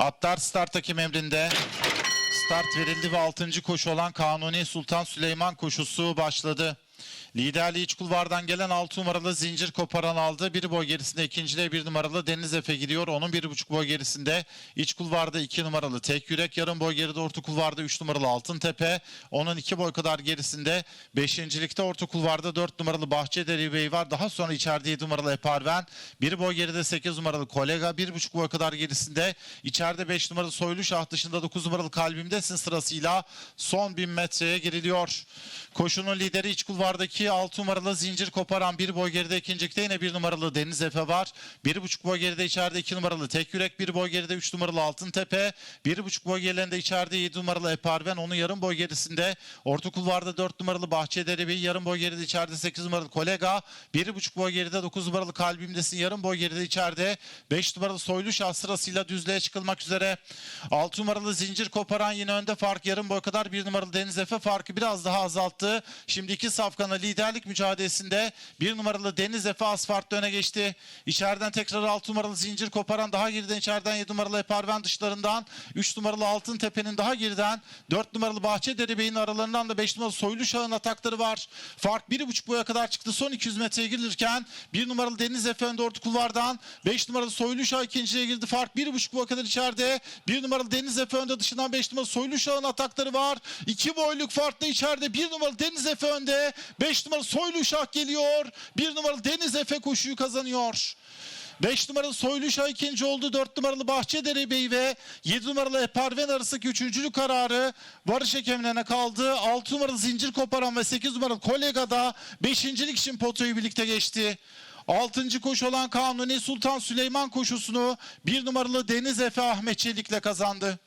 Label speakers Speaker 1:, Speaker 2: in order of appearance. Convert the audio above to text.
Speaker 1: Atlar start hakim emrinde. Start verildi ve 6. koşu olan Kanuni Sultan Süleyman koşusu başladı. Liderliği iç kulvardan gelen 6 numaralı zincir koparan aldı. Bir boy gerisinde ikinciliğe bir numaralı Deniz Efe gidiyor. Onun bir buçuk boy gerisinde iç kulvarda 2 numaralı Tek Yürek. Yarım boy geride orta kulvarda 3 numaralı Altın Tepe. Onun 2 boy kadar gerisinde beşincilikte orta kulvarda 4 numaralı Bahçedere Bey var. Daha sonra içeride 7 numaralı Eparven. Bir boy geride 8 numaralı Kolega. Bir buçuk boy kadar gerisinde içeride 5 numaralı Soylu Şah dışında 9 numaralı Kalbimdesin sırasıyla son 1000 metreye giriliyor. Koşunun lideri iç kulvardaki 6 numaralı zincir koparan bir boy geride ikincilikte yine bir numaralı Deniz Efe var. Bir buçuk boy geride içeride 2 numaralı Tek Yürek, bir boy geride 3 numaralı Altın Tepe, bir buçuk boy gerilerinde içeride 7 numaralı Eparven, onun yarım boy gerisinde orta kulvarda 4 numaralı Bahçedere Bey, yarım boy geride içeride 8 numaralı Kolega, bir buçuk boy geride 9 numaralı Kalbimdesin, yarım boy geride içeride 5 numaralı Soylu Şah sırasıyla düzlüğe çıkılmak üzere. 6 numaralı zincir koparan yine önde fark yarım boy kadar bir numaralı Deniz Efe farkı biraz daha azalttı. Şimdi iki safkanı liderlik mücadelesinde bir numaralı Deniz Efe asfaltta öne geçti. İçeriden tekrar 6 numaralı zincir koparan daha geriden içeriden 7 numaralı Eparven dışlarından 3 numaralı Altın Tepe'nin daha geriden 4 numaralı Bahçedere Bey'in aralarından da 5 numaralı Soylu Şah'ın atakları var. Fark 1,5 boya kadar çıktı. Son 200 metreye girilirken 1 numaralı Deniz Efe önde orta kulvardan 5 numaralı Soylu Şah ikinciye girdi. Fark 1,5 boya kadar içeride. 1 numaralı Deniz Efe önde dışından 5 numaralı Soylu Şah'ın atakları var. 2 boyluk farklı içeride 1 numaralı Deniz Efe önde. 5 numaralı Soylu Şah geliyor. 1 numaralı Deniz Efe koşuyu kazanıyor. 5 numaralı Soylu Şah ikinci oldu. 4 numaralı Bahçedere Bey ve 7 numaralı Eparven arasındaki üçüncülük kararı varış hakemlerine kaldı. 6 numaralı Zincir Koparan ve 8 numaralı Kolega da 5. için potoyu birlikte geçti. 6. koşu olan Kanuni Sultan Süleyman koşusunu 1 numaralı Deniz Efe Ahmet Çelik'le kazandı.